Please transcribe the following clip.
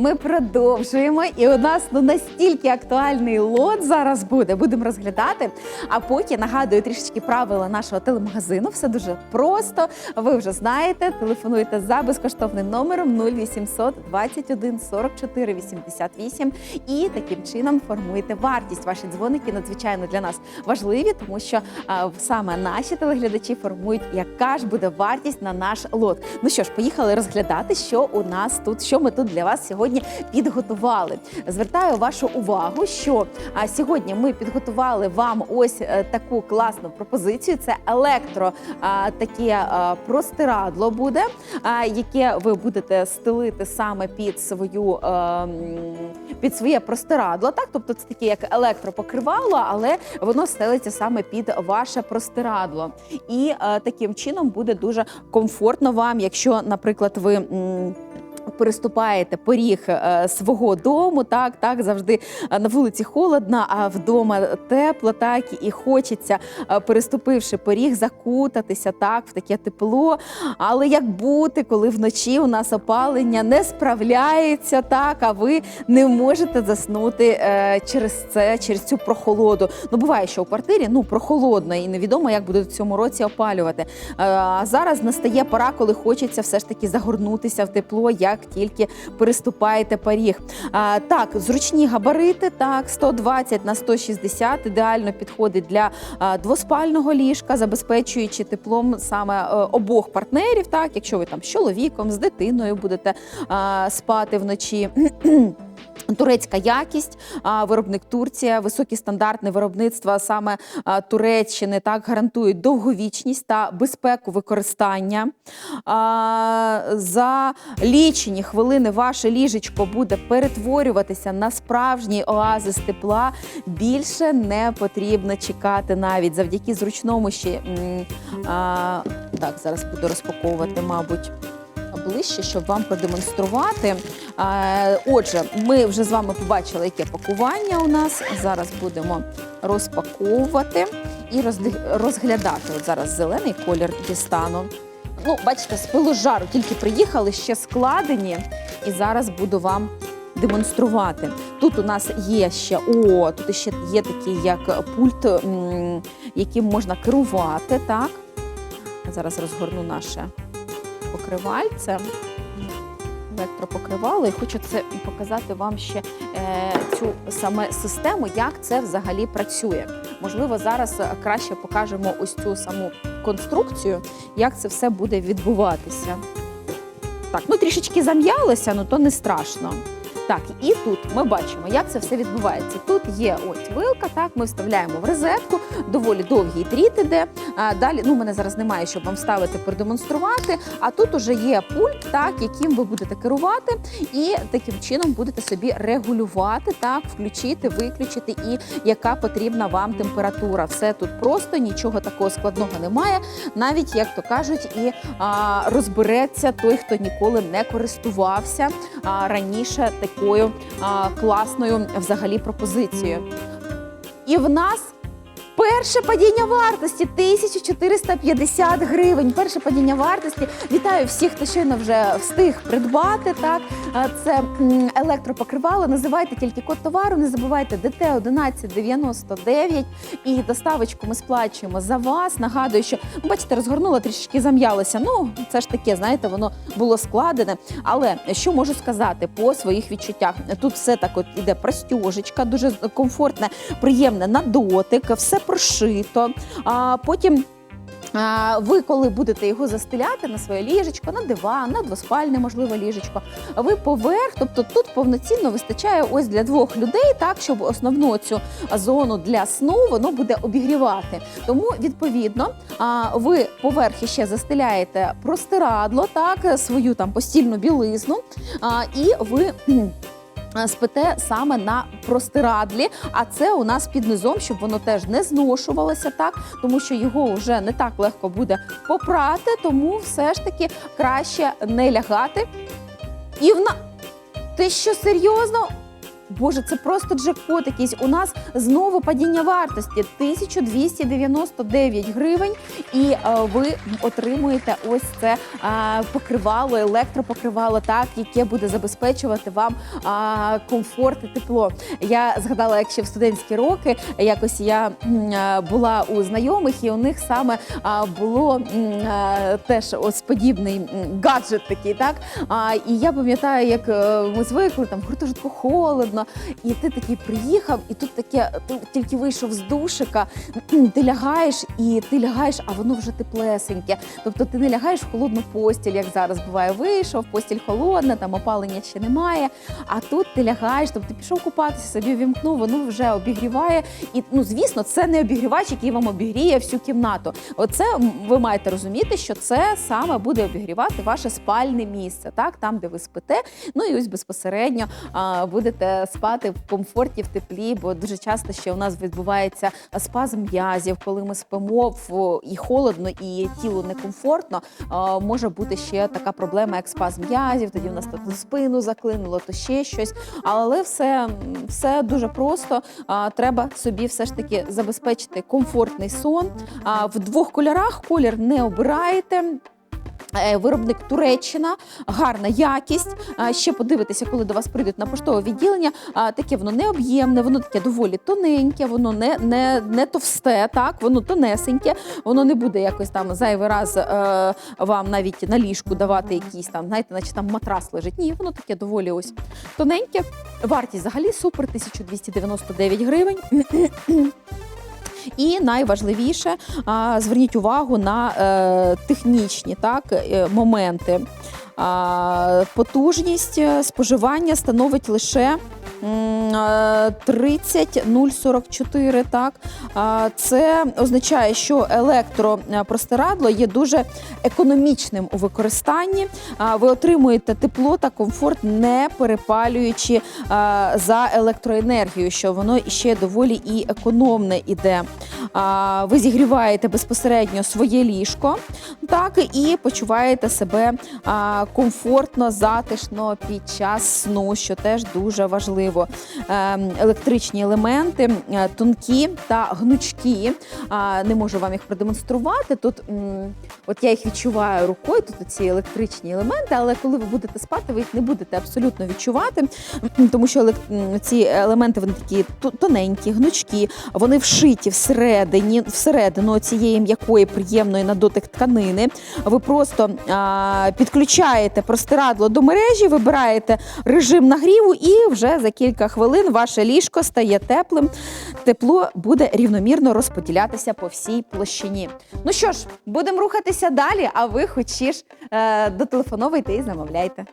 Ми продовжуємо, і у нас ну настільки актуальний лот зараз буде. Будемо розглядати. А поки нагадую трішечки правила нашого телемагазину. Все дуже просто. Ви вже знаєте. Телефонуйте за безкоштовним номером 0800 21 44 88 і таким чином формуєте вартість. Ваші дзвоники надзвичайно для нас важливі, тому що а, саме наші телеглядачі формують, яка ж буде вартість на наш лот. Ну що ж, поїхали розглядати, що у нас тут, що ми тут для вас сьогодні підготували. Звертаю вашу увагу, що сьогодні ми підготували вам ось е, таку класну пропозицію. Це електро таке простирадло буде, яке ви будете стелити саме під свою е, під своє простирадло. Так, тобто це таке як електропокривало, але воно стелиться саме під ваше простирадло. І е, таким чином буде дуже комфортно вам, якщо, наприклад, ви. Переступаєте поріг е, свого дому, так так завжди е, на вулиці холодно, а вдома тепло, так і хочеться, е, переступивши поріг, закутатися так в таке тепло. Але як бути, коли вночі у нас опалення не справляється, так а ви не можете заснути через це, через цю прохолоду. Ну буває, що у квартирі ну прохолодно і невідомо, як будуть в цьому році опалювати. А зараз настає пора, коли хочеться все ж таки загорнутися в тепло, як тільки переступаєте поріг. А, так, зручні габарити, так, 120 на 160 ідеально підходить для двоспального ліжка, забезпечуючи теплом саме е, обох партнерів. Так, якщо ви там з чоловіком, з дитиною будете а, спати вночі. Турецька якість, виробник Турція, високі стандарти виробництва саме Туреччини так гарантують довговічність та безпеку використання. За лічені хвилини ваше ліжечко буде перетворюватися на справжній оазис тепла. Більше не потрібно чекати навіть завдяки зручному ще так зараз буду розпаковувати, мабуть. Ближче, щоб вам продемонструвати. Е, Отже, ми вже з вами побачили, яке пакування у нас. Зараз будемо розпаковувати і розглядати. От зараз зелений колір дістану. Ну, бачите, з пилу жару тільки приїхали, ще складені, і зараз буду вам демонструвати. Тут у нас є ще о, тут ще є такий як пульт, яким можна керувати. Так, зараз розгорну наше покривальце. Електропокривало, і хочу це показати вам ще е, цю саме систему, як це взагалі працює. Можливо, зараз е, краще покажемо ось цю саму конструкцію, як це все буде відбуватися. Так, ну трішечки зам'ялося, але то не страшно. Так, і тут ми бачимо, як це все відбувається. Тут є ось вилка, так, ми вставляємо в розетку, доволі довгий дріт іде. А, далі, ну, мене зараз немає, щоб вам ставити, продемонструвати. А тут уже є пульт, так, яким ви будете керувати, і таким чином будете собі регулювати, так, включити, виключити, і яка потрібна вам температура. Все тут просто, нічого такого складного немає. Навіть, як то кажуть, і а, розбереться той, хто ніколи не користувався а, раніше такою класною взагалі пропозицією. І в нас перше падіння вартості 1450 гривень. Перше падіння вартості. Вітаю всіх, хто щойно вже встиг придбати. Так це електропокривало. Називайте тільки код товару. Не забувайте ДТ 1199 і доставочку ми сплачуємо за вас. Нагадую, що ну, бачите, розгорнула трішечки зам'ялося. Ну це ж таке, знаєте, воно було складене. Але що можу сказати по своїх відчуттях? Тут все так от іде простюжечка, дуже комфортне, приємне на дотик, все прошито. А потім. Ви, коли будете його застеляти на своє ліжечко, на диван, на двоспальне, можливо, ліжечко, ви поверх, тобто тут повноцінно вистачає ось для двох людей, так щоб основну цю зону для сну воно буде обігрівати. Тому відповідно ви поверх ще застеляєте простирадло, так свою там постільну білизну, і ви. А, Спите саме на простирадлі, а це у нас під низом, щоб воно теж не зношувалося, так тому що його вже не так легко буде попрати, тому все ж таки краще не лягати. І вна ти що серйозно? Боже, це просто джекпот якийсь. У нас знову падіння вартості 1299 гривень, і е, ви отримуєте ось це е, покривало, електропокривало, так яке буде забезпечувати вам комфорт і тепло. Я згадала, як ще в студентські роки якось я е, була у знайомих, і у них саме було теж ось подібний гаджет такий, так. І я пам'ятаю, як ми звикли там гуртожитку холодно, і ти такий приїхав, і тут таке, тільки вийшов з душика, ти лягаєш, і ти лягаєш, а воно вже теплесеньке. Тобто ти не лягаєш в холодну постіль, як зараз буває, вийшов, постіль холодна, там опалення ще немає. А тут ти лягаєш, тобто ти пішов купатися, собі вімкнув, воно вже обігріває. І ну звісно, це не обігрівач, який вам обігріє всю кімнату. Оце ви маєте розуміти, що це саме буде обігрівати ваше спальне місце, так там, де ви спите. Ну і ось безпосередньо а, будете спати в комфорті, в теплі, бо дуже часто ще у нас відбувається спазм м'язів, коли ми спимо в і холодно, і тілу некомфортно. Може бути ще така проблема, як спазм м'язів. Тоді у нас то спину заклинуло, то ще щось. Але все, все дуже просто. Треба собі все ж таки забезпечити комфортний сон. В двох кольорах колір не обираєте. Е, Виробник Туреччина, гарна якість. Ще подивитися, коли до вас прийдуть на поштове відділення. Таке воно не об'ємне, воно таке доволі тоненьке, воно не, не, не товсте, так воно тонесеньке, воно не буде якось там зайвий раз е, вам навіть на ліжку давати якийсь там, знаєте, наче там матрас лежить. Ні, воно таке доволі ось тоненьке. Вартість взагалі супер 1299 гривень. І найважливіше, зверніть увагу на е, технічні так, е, моменти. Потужність е, споживання становить лише 30,044. Так. Це означає, що електропростирадло є дуже економічним у використанні. Ви отримуєте тепло та комфорт, не перепалюючи за електроенергію, що воно ще доволі і економне іде. Ви зігріваєте безпосередньо своє ліжко, так і почуваєте себе комфортно, затишно під час сну, що теж дуже важливо. Ем, електричні елементи е, тонкі та гнучкі. Не можу вам їх продемонструвати. Тут от я їх відчуваю рукою. Тут ці електричні елементи, але коли ви будете спати, ви їх не будете абсолютно відчувати, тому що ці елементи вони такі тоненькі, гнучкі, вони вшиті всередині, всередину цієї м'якої, приємної на дотик тканини. Ви просто підключаєте простирадло до мережі, вибираєте режим нагріву, і вже за кілька хвилин ваше ліжко стає теплим. Тепло буде рівномірно розподілятися по всій площині. Ну що ж, будемо рухатися далі, а ви хоч ж е, дотелефоновуйте і замовляйте.